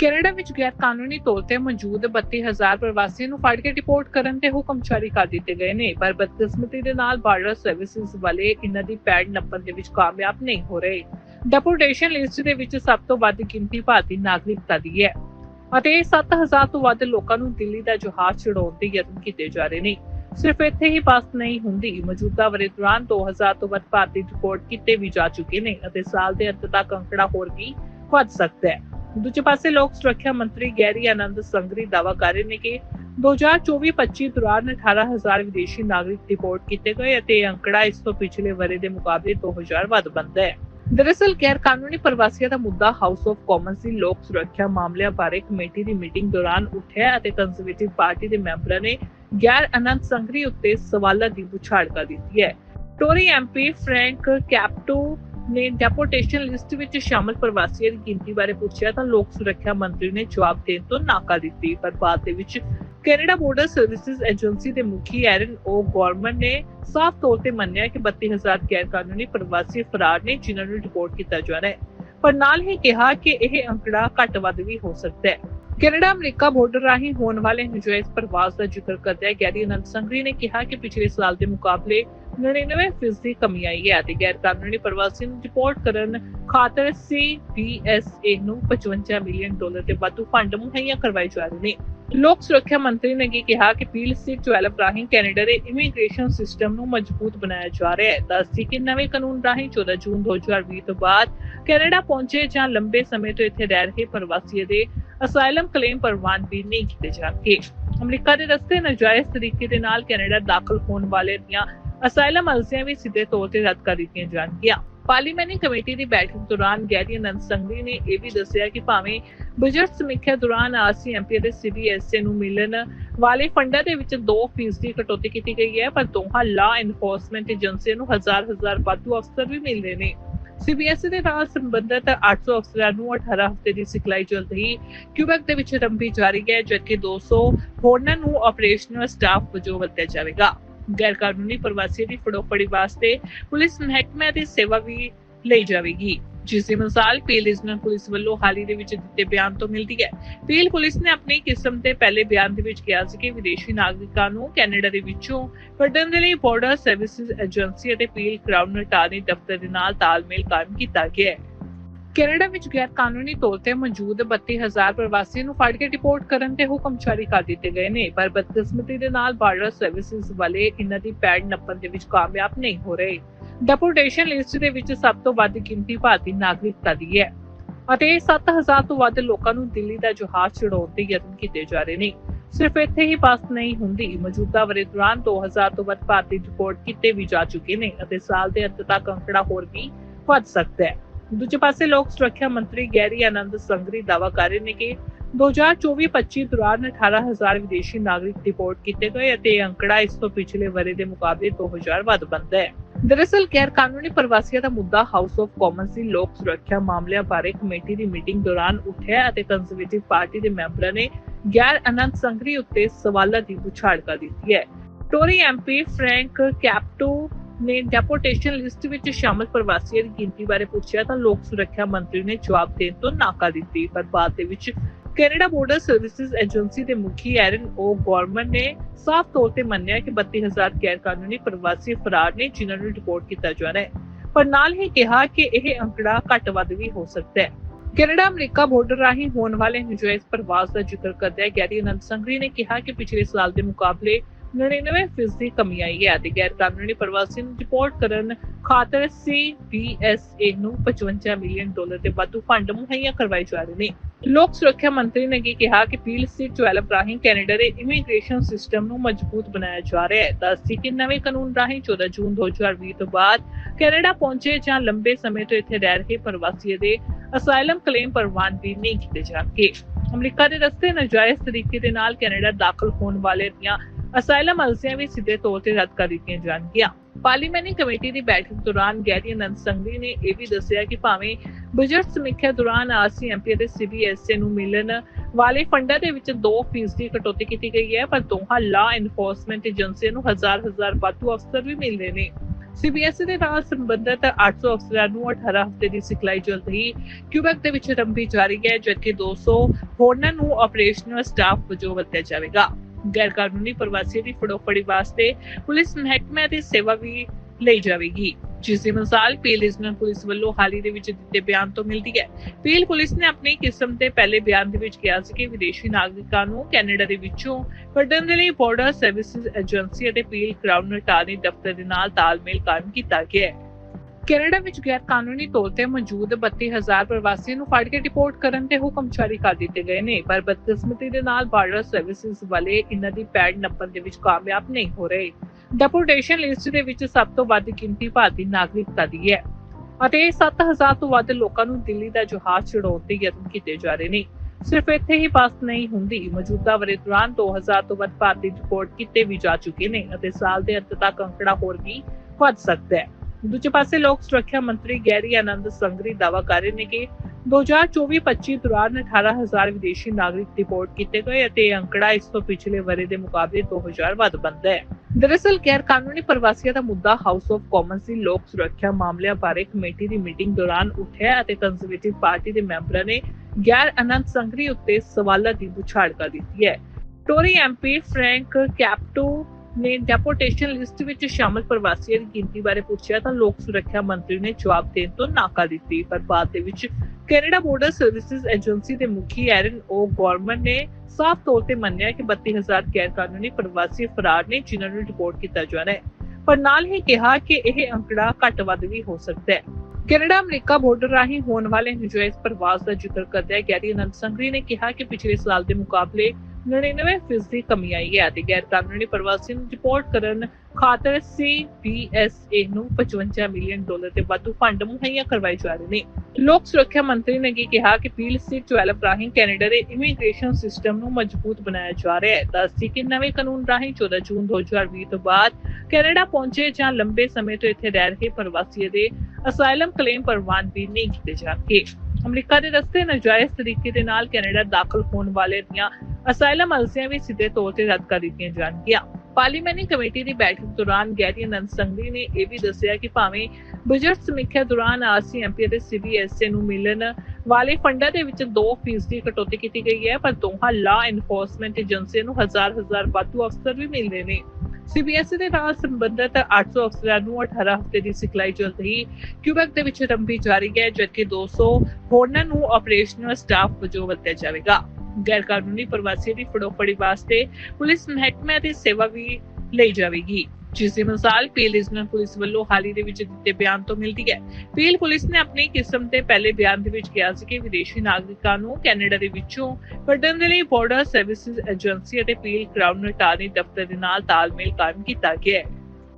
Canada ਵਿੱਚ ਗੈਰ ਕਾਨੂੰਨੀ ਤੌਰ ਤੇ ਮੌਜੂਦ 32000 ਪ੍ਰਵਾਸੀਆਂ ਨੂੰ ਫੜ ਕੇ ਰਿਪੋਰਟ ਕਰਨ ਤੇ ਹੁਕਮ ਜਾਰੀ ਕਰ ਦਿੱਤੇ ਗਏ ਨੇ, ਪਰ ਬਦਕਿਸਮਤੀ ਦੇ ਨਾਲ ਬਾਰਡਰ ਸਰਵਿਸਿਜ਼ ਵਾਲੇ ਇਹਨਾਂ ਦੀ ਪੈੜ ਨੱਪਣ ਦੇ ਵਿੱਚ ਕਾਮਯਾਬ ਨਹੀਂ ਹੋ ਰਹੇ। ਡੈਪੋਰਟੇਸ਼ਨ ਲਿਸਟ ਦੇ ਵਿੱਚ ਸਭ ਤੋਂ ਵੱਧ ਗਿਣਤੀ ਭਾਰਤੀ ਨਾਗਰਿਕਤਾ ਦੀ ਹੈ ਅਤੇ 7000 ਤੋਂ ਵੱਧ ਲੋਕਾਂ ਨੂੰ ਦਿੱਲੀ ਦਾ ਜਹਾਜ਼ ਛੁਡਾਉਣ ਦੇ ਯਤਨ ਕੀਤੇ ਜਾ ਰਹੇ ਨੇ। ਸਿਰਫ ਇੱਥੇ ਹੀ ਬਸ ਨਹੀਂ ਹੁੰਦੀ, ਮੌਜੂਦਾ ਵਰੇ ਦੌਰਾਨ 2000 ਤੋਂ ਵੱਧ ਭਾਰਤੀ ਰਿਪੋਰਟ ਕੀਤੇ ਵੀ ਜਾ ਚੁੱਕੇ ਨੇ ਅਤੇ ਸਾਲ ਦੇ ਅੰਤ ਤੱਕ ਅੰਕੜਾ ਹੋਰ ਵੀ ਵੱਧ ਸਕਦਾ ਹੈ। ਦੂਜੇ ਪਾਸੇ ਲੋਕ ਸੁਰੱਖਿਆ ਮੰਤਰੀ ਗੈਰੀ ਆਨੰਦ ਸੰਗਰੀ ਦਾਅਵਾ ਕਰ ਰਹੇ ਨੇ ਕਿ 2024-25 ਦੌਰਾਨ 18000 ਵਿਦੇਸ਼ੀ ਨਾਗਰਿਕ ਰਿਪੋਰਟ ਕੀਤੇ ਗਏ ਅਤੇ ਇਹ ਅੰਕੜਾ ਇਸ ਤੋਂ ਪਿਛਲੇ ਵਰੇ ਦੇ ਮੁਕਾਬਲੇ 2000 ਵੱਧ ਬਣਦਾ ਹੈ। ਦਰਅਸਲ ਗੈਰ ਕਾਨੂੰਨੀ ਪ੍ਰਵਾਸੀਆਂ ਦਾ ਮੁੱਦਾ ਹਾਊਸ ਆਫ ਕਾਮਨਸ ਦੀ ਲੋਕ ਸੁਰੱਖਿਆ ਮਾਮਲਿਆਂ ਬਾਰੇ ਕਮੇਟੀ ਦੀ ਮੀਟਿੰਗ ਦੌਰਾਨ ਉੱਠਿਆ ਅਤੇ ਕੰਜ਼ਰਵੇਟਿਵ ਪਾਰਟੀ ਦੇ ਮੈਂਬਰਾਂ ਨੇ ਗੈਰ ਅਨੰਤ ਸੰਗਰੀ ਉੱਤੇ ਸਵਾਲਾਂ ਦੀ ਪੁਛਾੜ ਕਰ ਦਿੱਤੀ ਹੈ। ਟੋਰੀ ਐਮਪੀ ਫ੍ਰੈਂਕ ਕੈਪਟੋ ਨੇ ਡੈਪੋਰਟੇਸ਼ਨ ਲਿਸਟ ਵਿੱਚ ਸ਼ਾਮਲ ਪ੍ਰਵਾਸੀਆਂ ਦੀ ਗਿਣਤੀ ਬਾਰੇ ਪੁੱਛਿਆ ਤਾਂ ਲੋਕ ਸੁਰੱਖਿਆ ਮੰਤਰੀ ਨੇ ਜਵਾਬ ਦੇਣ ਤੋਂ ਨਾਕਾ ਦਿੱਤੀ। ਪਰ ਬਾਅਦ ਦੇ ਵਿੱਚ ਕੈਨੇਡਾ ਬਾਰਡਰ ਸਰਵਿਸਿਜ਼ ਏਜੰਸੀ ਦੇ ਮੁਖੀ ਐਰਨ ਓ ਗੌਰਮਨ ਨੇ ਸਾਫ਼ ਤੌਰ ਤੇ ਮੰਨਿਆ ਕਿ 32000 ਗੈਰ ਕਾਨੂੰਨੀ ਪ੍ਰਵਾਸੀ ਫਰਾਰ ਨੇ, ਜਿਨ੍ਹਾਂ ਨੂੰ ਰਿਪੋਰਟ ਕੀਤਾ ਜਾ ਰਿਹਾ ਹੈ। ਪਰ ਨਾਲ ਹੀ ਕਿਹਾ ਕਿ ਇਹ ਅੰਕੜਾ ਘੱਟ ਵੱਧ ਵੀ ਹੋ ਸਕਦਾ ਹੈ। ਕੈਨੇਡਾ ਅਮਰੀਕਾ ਬਾਰਡਰ ਰਾਹੀਂ ਹੋਣ ਵਾਲੇ ਨਜਾਇਜ਼ ਪ੍ਰਵਾਸ ਦਾ ਜ਼ਿਕਰ ਕਰਦਿਆਂ ਗੈਰੀ ਅਨੰਦ ਸੰਗਰੀ ਨੇ ਕਿਹਾ ਕਿ ਪਿਛਲੇ ਸਾਲ ਦੇ ਮੁਕਾਬਲੇ 99% ਕਮੀ ਆਈ ਹੈ ਅਤੇ ਗੈਰ ਕਾਨੂੰਨੀ ਪ੍ਰਵਾਸੀਆਂ ਨੂੰ ਰਿਪੋਰਟ ਕਰਨ ਖਾਤਰ CBSA ਨੂੰ 55 ਮਿਲੀਅਨ ਡਾਲਰ ਦੇ ਵਾਧੂ ਫੰਡ ਮੁਹੱਈਆ ਕਰਵਾਏ ਜਾ ਰਹੇ ਨੇ। ਲੋਕ ਸੁਰੱਖਿਆ ਮੰਤਰੀ ਨੇ ਕਿਹਾ ਕਿ ਪੀਲ 12 ਰਾਹੀਂ ਕੈਨੇਡਾ ਦੇ ਇਮੀਗ੍ਰੇਸ਼ਨ ਸਿਸਟਮ ਨੂੰ ਮਜ਼ਬੂਤ ਬਣਾਇਆ ਜਾ ਰਿਹਾ ਹੈ। ਦੱਸਦੀ ਕਿ ਨਵੇਂ ਕਾਨੂੰਨ ਰਾਹੀਂ 14 ਜੂਨ 2020 ਤੋਂ ਬਾਅਦ ਕੈਨੇਡਾ ਪਹੁੰਚੇ ਜਾਂ ਲੰਬੇ ਸਮੇਂ ਤੋਂ ਇੱਥੇ ਰਹਿ ਰਹੇ ਪ੍ਰਵਾਸੀਆਂ ਦੇ ਅਸਾਈਲਮ ਕਲੇਮ ਪ੍ਰਵਾਨ ਨਹੀਂ ਕੀਤੇ ਜਾਣਗੇ। ਅਮਰੀਕਾ ਦੇ ਰਸਤੇ ਨਾਜਾਇਜ਼ ਤਰੀਕੇ ਦੇ ਨਾਲ ਕੈਨੇਡਾ ਦਾਖਲ ਹੋਣ ਵਾਲੇ ਦੀਆਂ ਅਸਾਈਲਮ ਅਰਜ਼ੀਆਂ ਵੀ ਸਿੱਧੇ ਤੌਰ ਤੇ ਰੱਦ ਕਰ ਦਿੱਤੀਆਂ ਜਾਣਗੀਆਂ। ਪਾਰਲੀਮੈਂਟਰੀ ਕਮੇਟੀ ਦੀ ਬੈਠਕ ਦੌਰਾਨ ਗੈਰੀ ਅਨੰਦ ਸੰਘਵੀ ਨੇ ਇਹ ਵੀ ਦੱਸਿਆ ਕਿ ਭਾਵੇਂ ਬਜਟ ਸਮੀਖਿਆ ਦੌਰਾਨ ਆਰਸੀਐਮਪੀ ਅਤੇ ਸੀਬੀਐਸਏ ਨੂੰ ਮਿਲਣ ਵਾਲੇ ਫੰਡਾਂ ਦੇ ਵਿੱਚ 2% ਦੀ ਕਟੌਤੀ ਕੀਤੀ ਗਈ ਹੈ, ਪਰ ਦੋਹਾਂ ਲਾ ਐਨਫੋਰਸਮੈਂਟ ਏਜੰਸੀਆਂ ਨੂੰ ਹਜ਼ਾਰ ਹਜ਼ਾਰ ਵਾਧੂ ਅਫਸਰ ਵੀ ਮਿਲਦੇ ਨੇ। ਸੀਬੀਐਸਈ ਦੇ ਨਾਲ ਸੰਬੰਧਿਤ 800 ਅਫਸਰਾਂ ਨੂੰ 18 ਹਫ਼ਤੇ ਦੀ ਸਿਖਲਾਈ ਜਲਦ ਹੀ ਕਿਊਬੈਕ ਦੇ ਵਿੱਚ ਰੰਭੀ ਜਾਰੀ ਹੈ, ਜਦਕਿ 200 ਹੋਰਨਾਂ ਨੂੰ ਆਪਰੇਸ਼ਨਲ ਸਟਾਫ ਵਜੋਂ ਵਰਤਿਆ ਜਾਵੇਗਾ। ਗੈਰ ਕਾਨੂੰਨੀ ਪ੍ਰਵਾਸੀ ਦੀ ਫੜੋਫੜੀ ਵਾਸਤੇ ਪੁਲਿਸ ਮਹਿਕਮੇ ਦੀ ਸੇਵਾ ਵੀ ਲਈ ਜਾਵੇਗੀ। ਜਿਸ ਦੀ ਮਿਸਾਲ ਪੀਲ ਰੀਜਨਲ ਪੁਲਿਸ ਵੱਲੋਂ ਹਾਲੀ ਦੇ ਵਿੱਚ ਦਿੱਤੇ ਬਿਆਨ ਤੋਂ ਮਿਲਦੀ ਹੈ। ਪੀਲ ਪੁਲਿਸ ਨੇ ਆਪਣੀ ਕਿਸਮ ਦੇ ਪਹਿਲੇ ਬਿਆਨ ਦੇ ਵਿੱਚ ਕਿਹਾ ਸੀ ਕਿ ਵਿਦੇਸ਼ੀ ਨਾਗਰਿਕਾਂ ਨੂੰ ਕੈਨੇਡਾ ਦੇ ਵਿੱਚੋਂ ਕੱਢਣ ਦੇ ਲਈ ਬਾਰਡਰ ਸਰਵਿਸਿਜ਼ ਏਜੰਸੀ ਅਤੇ ਪੀਲ ਕਰਾਊਨ ਅਟਾਰਨੀ ਦਫ਼ਤਰ ਦੇ ਨਾਲ ਤਾਲਮੇਲ ਕਾਇਮ ਕੀਤਾ ਗਿਆ ਹੈ। ਕੈਨੇਡਾ ਵਿੱਚ ਗੈਰ ਕਾਨੂੰਨੀ ਤੌਰ ਤੇ ਮੌਜੂਦ 32000 ਪ੍ਰਵਾਸੀ ਨੂੰ ਫੜ ਕੇ ਰਿਪੋਰਟ ਕਰਨ ਤੇ ਹੁਕਮ ਜਾਰੀ ਕਰ ਦਿੱਤੇ ਗਏ ਨੇ, ਪਰ ਬਦਕਿਸਮਤੀ ਦੇ ਨਾਲ ਬਾਰਡਰ ਸਰਵਿਸਿਜ਼ ਵਾਲੇ ਇਹਨਾਂ ਦੀ ਪੈੜ ਨੱਪਣ ਦੇ ਵਿੱਚ ਕਾਮਯਾਬ ਨਹੀਂ ਹੋ ਰਹੇ। ਡੈਪੋਰਟੇਸ਼ਨ ਲਿਸਟ ਦੇ ਵਿੱਚ ਸਭ ਤੋਂ ਵੱਧ ਗਿਣਤੀ ਭਾਰਤੀ ਨਾਗਰਿਕਤਾ ਦੀ ਹੈ ਅਤੇ 7000 ਤੋਂ ਵੱਧ ਲੋਕਾਂ ਨੂੰ ਦਿੱਲੀ ਦਾ ਜਹਾਜ਼ ਛੁਡਾਉਣ ਦੇ ਯਤਨ ਕੀਤੇ ਜਾ ਰਹੇ ਨੇ। ਸਿਰਫ ਇੱਥੇ ਹੀ ਪਾਸ ਨਹੀਂ ਹੁੰਦੀ, ਮੌਜੂਦਾ ਵਰੇ ਦੌਰਾਨ 2000 ਤੋਂ ਵੱਧ ਭਾਰਤੀ ਰਿਪੋਰਟ ਕੀਤੇ ਵੀ ਜਾ ਚੁੱਕੇ ਨੇ ਅਤੇ ਸਾਲ ਦੇ ਅੰਤ ਤੱਕ ਅੰਕੜਾ ਹੋਰ ਵੀ ਵੱਧ ਸਕਦਾ ਹੈ। ਦੂਜੇ ਪਾਸੇ ਲੋਕ ਸੁਰੱਖਿਆ ਮੰਤਰੀ ਗੈਰੀ ਆਨੰਦ ਸੰਗਰੀ ਦਾਅਵਾ ਕਰ ਰਹੇ ਨੇ ਕਿ 2024-25 ਦੌਰਾਨ 18000 ਵਿਦੇਸ਼ੀ ਨਾਗਰਿਕ ਰਿਪੋਰਟ ਕੀਤੇ ਗਏ ਅਤੇ ਇਹ ਅੰਕੜਾ ਇਸ ਤੋਂ ਪਿਛਲੇ ਵਰੇ ਦੇ ਮੁਕਾਬਲੇ 2000 ਵੱਧ ਬਣਦਾ ਹੈ। ਦਰਅਸਲ ਗੈਰ ਕਾਨੂੰਨੀ ਪ੍ਰਵਾਸੀਆਂ ਦਾ ਮੁੱਦਾ ਹਾਊਸ ਆਫ ਕਾਮਨਸ ਦੀ ਲੋਕ ਸੁਰੱਖਿਆ ਮਾਮਲਿਆਂ ਬਾਰੇ ਕਮੇਟੀ ਦੀ ਮੀਟਿੰਗ ਦੌਰਾਨ ਉੱਠਿਆ ਅਤੇ ਕੰਜ਼ਰਵੇਟਿਵ ਪਾਰਟੀ ਦੇ ਮੈਂਬਰਾਂ ਨੇ ਗੈਰ ਅਨੰਤ ਸੰਗਰੀ ਉੱਤੇ ਸਵਾਲਾਂ ਦੀ ਪੁਛਾੜ ਕਰ ਦਿੱਤੀ ਹੈ। ਟੋਰੀ ਐਮਪੀ ਫ੍ਰੈਂਕ ਕੈਪਟੋ ਨੇ ਡੈਪੋਰਟੇਸ਼ਨ ਲਿਸਟ ਵਿੱਚ ਸ਼ਾਮਲ ਪ੍ਰਵਾਸੀਆਂ ਦੀ ਗਿਣਤੀ ਬਾਰੇ ਪੁੱਛਿਆ ਤਾਂ ਲੋਕ ਸੁਰੱਖਿਆ ਮੰਤਰੀ ਨੇ ਜਵਾਬ ਦੇਣ ਤੋਂ ਨਾਕਾ ਦਿੱਤੀ। ਪਰ ਬਾਅਦ ਦੇ ਵਿੱਚ ਕੈਨੇਡਾ ਬਾਰਡਰ ਸਰਵਿਸਿਜ਼ ਏਜੰਸੀ ਦੇ ਮੁਖੀ ਐਰਨ ਓ ਗੌਰਮਨ ਨੇ ਸਾਫ਼ ਤੌਰ ਤੇ ਮੰਨਿਆ ਕਿ 32000 ਗੈਰ ਕਾਨੂੰਨੀ ਪ੍ਰਵਾਸੀ ਫਰਾਰ ਨੇ, ਜਿਨ੍ਹਾਂ ਨੂੰ ਰਿਪੋਰਟ ਕੀਤਾ ਜਾ ਰਿਹਾ ਹੈ। ਪਰ ਨਾਲ ਹੀ ਕਿਹਾ ਕਿ ਇਹ ਅੰਕੜਾ ਘੱਟ ਵੱਧ ਵੀ ਹੋ ਸਕਦਾ ਹੈ। ਕੈਨੇਡਾ ਅਮਰੀਕਾ ਬਾਰਡਰ ਰਾਹੀਂ ਹੋਣ ਵਾਲੇ ਨਜਾਇਜ਼ ਪ੍ਰਵਾਸ ਦਾ ਜ਼ਿਕਰ ਕਰਦਿਆਂ ਗੈਰੀ ਅਨੰਦ ਸੰਗਰੀ ਨੇ ਕਿਹਾ ਕਿ ਪਿਛਲੇ ਸਾਲ ਦੇ ਮੁਕਾਬਲੇ 99% ਦੀ ਕਮੀ ਆਈ ਹੈ ਅਤੇ ਗੈਰ ਕਾਨੂੰਨੀ ਪ੍ਰਵਾਸੀ ਨੂੰ ਰਿਪੋਰਟ ਕਰਨ ਖਾਤਰ CBSA ਨੂੰ 55 ਮਿਲੀਅਨ ਡਾਲਰ ਦੇ ਵਾਧੂ ਫੰਡ ਮੁਹੱਈਆ ਕਰਵਾਏ ਜਾ ਰਹੇ ਨੇ। ਲੋਕ ਸੁਰੱਖਿਆ ਮੰਤਰੀ ਨੇ ਕੀ ਕਿਹਾ ਕਿ ਪੀਲ 12 ਰਾਹੀਂ ਕੈਨੇਡਾ ਦੇ ਇਮੀਗ੍ਰੇਸ਼ਨ ਸਿਸਟਮ ਨੂੰ ਮਜ਼ਬੂਤ ਬਣਾਇਆ ਜਾ ਰਿਹਾ ਹੈ। ਦੱਸਦੀ ਕਿ ਨਵੇਂ ਕਾਨੂੰਨ ਰਾਹੀਂ 14 ਜੂਨ 2020 ਤੋਂ ਬਾਅਦ ਕੈਨੇਡਾ ਪਹੁੰਚੇ ਜਾਂ ਲੰਬੇ ਸਮੇਂ ਤੋਂ ਇੱਥੇ ਰਹਿ ਰਹੇ ਪ੍ਰਵਾਸੀਆਂ ਦੇ ਅਸਾਈਲਮ ਕਲੇਮ ਪ੍ਰਵਾਨ ਵੀ ਨਹੀਂ ਕੀਤੇ ਜਾਣਗੇ। ਅਮਰੀਕਾ ਦੇ ਰਸਤੇ ਨਾਜਾਇਜ਼ ਤਰੀਕੇ ਦੇ ਨਾਲ ਕੈਨੇਡਾ ਦਾਖਲ ਹੋਣ ਵਾਲੇ ਦੀਆਂ ਅਸਾਈਲਮ ਅਰਜ਼ੀਆਂ ਵੀ ਸਿੱਧੇ ਤੌਰ ਤੇ ਰੱਦ ਕਰ ਦਿੱਤੀਆਂ ਜਾਣਗੀਆਂ। ਪਾਰਲੀਮੈਂਟਰੀ ਕਮੇਟੀ ਦੀ ਬੈਠਕ ਦੌਰਾਨ ਗੈਰੀ ਅਨੰਦ ਸੰਘਵੀ ਨੇ ਇਹ ਵੀ ਦੱਸਿਆ ਕਿ ਭਾਵੇਂ ਬਜਟ ਸਮੀਖਿਆ ਦੌਰਾਨ ਆਰਸੀਐਮਪੀ ਅਤੇ ਸੀਬੀਐਸਏ ਨੂੰ ਮਿਲਣ ਵਾਲੇ ਫੰਡਾਂ ਦੇ ਵਿੱਚ 2% ਦੀ ਕਟੌਤੀ ਕੀਤੀ ਗਈ ਹੈ, ਪਰ ਦੋਹਾਂ ਲਾ ਐਨਫੋਰਸਮੈਂਟ ਏਜੰਸੀਆਂ ਨੂੰ ਹਜ਼ਾਰ ਹਜ਼ਾਰ ਵਾਧੂ ਅਫਸਰ ਵੀ ਮਿਲ ਰਹੇ ਨੇ। ਸੀਬੀਐਸਈ ਦੇ ਨਾਲ ਸੰਬੰਧਿਤ 800 ਅਫਸਰਾਂ ਨੂੰ 18 ਹਫ਼ਤੇ ਦੀ ਸਿਖਲਾਈ ਜਲਦ ਹੀ ਕਿਊਬੈਕ ਦੇ ਵਿੱਚ ਰੰਭੀ ਜਾਰੀ ਹੈ, ਜਦਕਿ 200 ਹੋਰਨਾਂ ਨੂੰ ਆਪਰੇਸ਼ਨਲ ਸਟਾਫ ਵਜੋਂ ਵਰਤਿਆ ਜਾਵੇਗਾ। ਗੈਰ ਪ੍ਰਵਾਸੀ ਦੀ ਫੜੋਫੜੀ ਵਾਸਤੇ ਪੁਲਿਸ ਮਹਿਕਮੇ ਦੀ ਸੇਵਾ ਵੀ ਲਈ ਜਾਵੇਗੀ, ਜਿਸ ਦੀ ਮਿਸਾਲ ਪੀਲ ਰੀਜਨਲ ਪੁਲਿਸ ਵੱਲੋਂ ਹਾਲ ਦੇ ਵਿੱਚ ਦਿੱਤੇ ਬਿਆਨ ਤੋਂ ਮਿਲਦੀ ਹੈ। ਪੀਲ ਪੁਲਿਸ ਨੇ ਆਪਣੀ ਕਿਸਮ ਦੇ ਪਹਿਲੇ ਬਿਆਨ ਦੇ ਵਿੱਚ ਕਿਹਾ ਸੀ ਕਿ ਵਿਦੇਸ਼ੀ ਨਾਗਰਿਕਾਂ ਨੂੰ ਕੈਨੇਡਾ ਦੇ ਵਿੱਚੋਂ ਕੱਢਣ ਦੇ ਲਈ ਬਾਰਡਰ ਸਰਵਿਸਿਜ਼ ਏਜੰਸੀ ਅਤੇ ਪੀਲ ਕਰਾਊਨ ਅਟਾਰਨੀ ਦਫ਼ਤਰ ਦੇ ਨਾਲ ਤਾਲਮੇਲ ਕਾਇਮ ਕੀਤਾ ਗਿਆ ਹੈ। ਕੈਨੇਡਾ ਵਿੱਚ ਗੈਰ ਕਾਨੂੰਨੀ ਤੌਰ ਤੇ ਮੌਜੂਦ 32000 ਪ੍ਰਵਾਸੀਆਂ ਨੂੰ ਫੜ ਕੇ ਡਿਪੋਰਟ ਕਰਨ ਦੇ ਹੁਕਮ ਜਾਰੀ ਕਰ ਦਿੱਤੇ ਗਏ ਨੇ, ਪਰ ਬਦਕਿਸਮਤੀ ਦੇ ਨਾਲ ਬਾਰਡਰ ਸਰਵਿਸਿਜ਼ ਵਾਲੇ ਇਹਨਾਂ ਦੀ ਪੈੜ ਨੱਪਣ ਦੇ ਵਿੱਚ ਕਾਮਯਾਬ ਨਹੀਂ ਹੋ ਰਹੇ। ਡੈਪੋਰਟੇਸ਼ਨ ਲਿਸਟ ਦੇ ਵਿੱਚ ਸਭ ਤੋਂ ਵੱਧ ਗਿਣਤੀ ਭਾਰਤੀ ਨਾਗਰਿਕਤਾ ਦੀ ਹੈ ਅਤੇ 7000 ਤੋਂ ਵੱਧ ਲੋਕਾਂ ਨੂੰ ਦਿੱਲੀ ਦਾ ਜਹਾਜ਼ ਚੜਾਉਣ ਦੇ ਯਤਨ ਕੀਤੇ ਜਾ ਰਹੇ ਨੇ। ਸਿਰਫ ਇੱਥੇ ਹੀ ਬਸ ਨਹੀਂ ਹੁੰਦੀ, ਮੌਜੂਦਾ ਵਰੇ ਦੌਰਾਨ 2000 ਤੋਂ ਵੱਧ ਭਾਰਤੀ ਡਿਪੋਰਟ ਕੀਤੇ ਵੀ ਜਾ ਚੁੱਕੇ ਨੇ ਅਤੇ ਸਾਲ ਦੇ ਅੰਤ ਤੱਕ ਅੰਕੜਾ ਹੋਰ ਵੀ ਵੱਧ ਸਕਦਾ ਹੈ। ਦੂਜੇ ਪਾਸੇ ਲੋਕ ਸੁਰੱਖਿਆ ਮੰਤਰੀ ਗੈਰੀ ਆਨੰਦ ਸੰਗਰੀ ਦਾਅਵਾ ਕਰ ਰਹੇ ਨੇ ਕਿ 2024-25 ਦੌਰਾਨ 18000 ਵਿਦੇਸ਼ੀ ਨਾਗਰਿਕ ਰਿਪੋਰਟ ਕੀਤੇ ਗਏ ਅਤੇ ਇਹ ਅੰਕੜਾ ਇਸ ਤੋਂ ਪਿਛਲੇ ਵਰੇ ਦੇ ਮੁਕਾਬਲੇ 2000 ਵੱਧ ਬਣਦਾ ਹੈ। ਦਰਅਸਲ ਗੈਰ ਕਾਨੂੰਨੀ ਪ੍ਰਵਾਸੀਆਂ ਦਾ ਮੁੱਦਾ ਹਾਊਸ ਆਫ ਕਾਮਨਸ ਦੀ ਲੋਕ ਸੁਰੱਖਿਆ ਮਾਮਲਿਆਂ ਬਾਰੇ ਕਮੇਟੀ ਦੀ ਮੀਟਿੰਗ ਦੌਰਾਨ ਉੱਠਿਆ ਅਤੇ ਕੰਜ਼ਰਵੇਟਿਵ ਪਾਰਟੀ ਦੇ ਮੈਂਬਰਾਂ ਨੇ ਗੈਰ ਅਨੰਤ ਸੰਗਰੀ ਉੱਤੇ ਸਵਾਲਾਂ ਦੀ ਪੁਛਾੜ ਕਰ ਦਿੱਤੀ ਹੈ। ਟੋਰੀ ਐਮਪੀ ਫ੍ਰੈਂਕ ਕੈਪਟੋ ਨੇ ਡੈਪੋਰਟੇਸ਼ਨ ਲਿਸਟ ਵਿੱਚ ਸ਼ਾਮਲ ਪ੍ਰਵਾਸੀਆਂ ਦੀ ਗਿਣਤੀ ਬਾਰੇ ਪੁੱਛਿਆ ਤਾਂ ਲੋਕ ਸੁਰੱਖਿਆ ਮੰਤਰੀ ਨੇ ਜਵਾਬ ਦੇਣ ਤੋਂ ਨਾਕਾ ਦਿੱਤੀ। ਪਰ ਬਾਅਦ ਦੇ ਵਿੱਚ ਕੈਨੇਡਾ ਬਾਰਡਰ ਸਰਵਿਸਿਜ਼ ਏਜੰਸੀ ਦੇ ਮੁਖੀ ਐਰਨ ਓ ਗੌਰਮਨ ਨੇ ਸਾਫ਼ ਤੌਰ ਤੇ ਮੰਨਿਆ ਕਿ 32000 ਗੈਰ ਕਾਨੂੰਨੀ ਪ੍ਰਵਾਸੀ ਫਰਾਰ ਨੇ, ਜਿਨ੍ਹਾਂ ਨੂੰ ਰਿਪੋਰਟ ਕੀਤਾ ਜਾਣਾ ਹੈ। ਪਰ ਨਾਲ ਹੀ ਕਿਹਾ ਕਿ ਇਹ ਅੰਕੜਾ ਘੱਟ ਵੱਧ ਵੀ ਹੋ ਸਕਦਾ ਹੈ। ਕੈਨੇਡਾ ਅਮਰੀਕਾ ਬਾਰਡਰ ਰਾਹੀਂ ਹੋਣ ਵਾਲੇ ਨਜਾਇਜ਼ ਪ੍ਰਵਾਸ ਦਾ ਜ਼ਿਕਰ ਕਰਦਿਆਂ ਗੈਰੀ ਅਨੰਦ ਸੰਗਰੀ ਨੇ ਕਿਹਾ ਕਿ ਪਿਛਲੇ ਸਾਲ ਦੇ ਮੁਕਾਬਲੇ 99% ਕਮੀ ਆਈ ਹੈ ਅਤੇ ਗੈਰ ਕਾਨੂੰਨੀ ਪ੍ਰਵਾਸੀ ਨੂੰ ਰਿਪੋਰਟ ਕਰਨ ਖਾਤਰ CBSA ਨੂੰ 55 ਮਿਲੀਅਨ ਡਾਲਰ ਦੇ ਵਾਧੂ ਫੰਡ ਮੁਹੱਈਆ ਕਰਵਾਏ ਜਾ ਰਹੇ ਨੇ। ਲੋਕ ਸੁਰੱਖਿਆ ਮੰਤਰੀ ਨੇ ਕੀ ਕਿਹਾ ਕਿ ਪੀਲ 12 ਰਾਹੀਂ ਕੈਨੇਡਾ ਦੇ ਇਮੀਗ੍ਰੇਸ਼ਨ ਸਿਸਟਮ ਨੂੰ ਮਜ਼ਬੂਤ ਬਣਾਇਆ ਜਾ ਰਿਹਾ ਹੈ। ਦੱਸਦੀ ਕਿ ਨਵੇਂ ਕਾਨੂੰਨ ਰਾਹੀਂ 14 ਜੂਨ 2020 ਤੋਂ ਬਾਅਦ ਕੈਨੇਡਾ ਪਹੁੰਚੇ ਜਾਂ ਲੰਬੇ ਸਮੇਂ ਤੋਂ ਇੱਥੇ ਰਹਿ ਰਹੇ ਪ੍ਰਵਾਸੀਆਂ ਦੇ ਅਸਾਈਲਮ ਕਲੇਮ ਪ੍ਰਵਾਨਗੀ ਨਹੀਂ ਕੀਤੇ ਜਾਣਗੇ। ਅਮਰੀਕਾ ਦੇ ਰਸਤੇ ਨਾਜਾਇਜ਼ ਤਰੀਕੇ ਦੇ ਨਾਲ ਕੈਨੇਡਾ ਦਾਖਲ ਹੋਣ ਵਾਲੇ ਦੀਆਂ ਅਸਾਈਲਮ ਅਰਜ਼ੀਆਂ ਵੀ ਸਿੱਧੇ ਤੌਰ ਤੇ ਰੱਦ ਕਰ ਦਿੱਤੀਆਂ ਜਾਣਗੀਆਂ। ਪਾਰਲੀਮੈਂਟਰੀ ਕਮੇਟੀ ਦੀ ਬੈਠਕ ਦੌਰਾਨ ਗੈਰੀ ਅਨੰਦ ਸੰਗਰੀ ਨੇ ਇਹ ਵੀ ਦੱਸਿਆ ਕਿ ਭਾਵੇਂ ਬਜਟ ਸਮੀਖਿਆ ਦੌਰਾਨ ਆਰਸੀਐਮਪੀ ਅਤੇ ਸੀਬੀਐਸਏ ਨੂੰ ਮਿਲਣ ਵਾਲੇ ਫੰਡਾਂ ਦੇ ਵਿੱਚ 2% ਦੀ ਕਟੌਤੀ ਕੀਤੀ ਗਈ ਹੈ, ਪਰ ਦੋਹਾਂ ਲਾ ਐਨਫੋਰਸਮੈਂਟ ਏਜੰਸੀਆਂ ਨੂੰ ਹਜ਼ਾਰ ਹਜ਼ਾਰ ਵਾਧੂ ਅਫਸਰ ਵੀ ਮਿਲਦੇ ਨੇ। ਸੀਬੀਐਸਈ ਦੇ ਨਾਲ ਸੰਬੰਧਿਤ 800 ਅਫਸਰਾਂ ਨੂੰ 18 ਹਫ਼ਤੇ ਦੀ ਸਿਖਲਾਈ ਜਲਦ ਹੀ ਕਿਊਬੈਕ ਦੇ ਵਿੱਚ ਰੰਭੀ ਜਾਰੀ ਹੈ, ਜਦਕਿ 200 ਹੋਰਨਾਂ ਨੂੰ ਆਪਰੇਸ਼ਨਲ ਸਟਾਫ ਵਜੋਂ ਵਰਤਿਆ ਜਾਵੇਗਾ। ਗੈਰ ਕਾਨੂੰਨੀ ਪ੍ਰਵਾਸੀ ਦੀ ਫੜੋਫੜੀ ਵਾਸਤੇ ਪੁਲਿਸ ਮਹਿਕਮੇ ਦੀ ਸੇਵਾ ਵੀ ਲਈ ਜਾਵੇਗੀ। ਜਿਸ ਦੀ ਮਿਸਾਲ ਪੀਲ ਰੀਜਨਲ ਪੁਲਿਸ ਵੱਲੋਂ ਹਾਲ ਦੇ ਵਿੱਚ ਦਿੱਤੇ ਬਿਆਨ ਤੋਂ ਮਿਲਦੀ ਹੈ। ਪੀਲ ਪੁਲਿਸ ਨੇ ਆਪਣੀ ਕਿਸਮ ਦੇ ਪਹਿਲੇ ਬਿਆਨ ਦੇ ਵਿੱਚ ਕਿਹਾ ਸੀ ਕਿ ਵਿਦੇਸ਼ੀ ਨਾਗਰਿਕਾਂ ਨੂੰ ਕੈਨੇਡਾ ਦੇ ਵਿੱਚੋਂ ਕੱਢਣ ਦੇ ਲਈ ਬਾਰਡਰ ਸਰਵਿਸਿਜ਼ ਏਜੰਸੀ ਅਤੇ ਪੀਲ ਕਰਾਊਨ ਅਟਾਰਨੀ ਦਫ਼ਤਰ ਦੇ ਨਾਲ ਤਾਲਮੇਲ ਕਾਇਮ ਕੀਤਾ ਗਿਆ ਹੈ।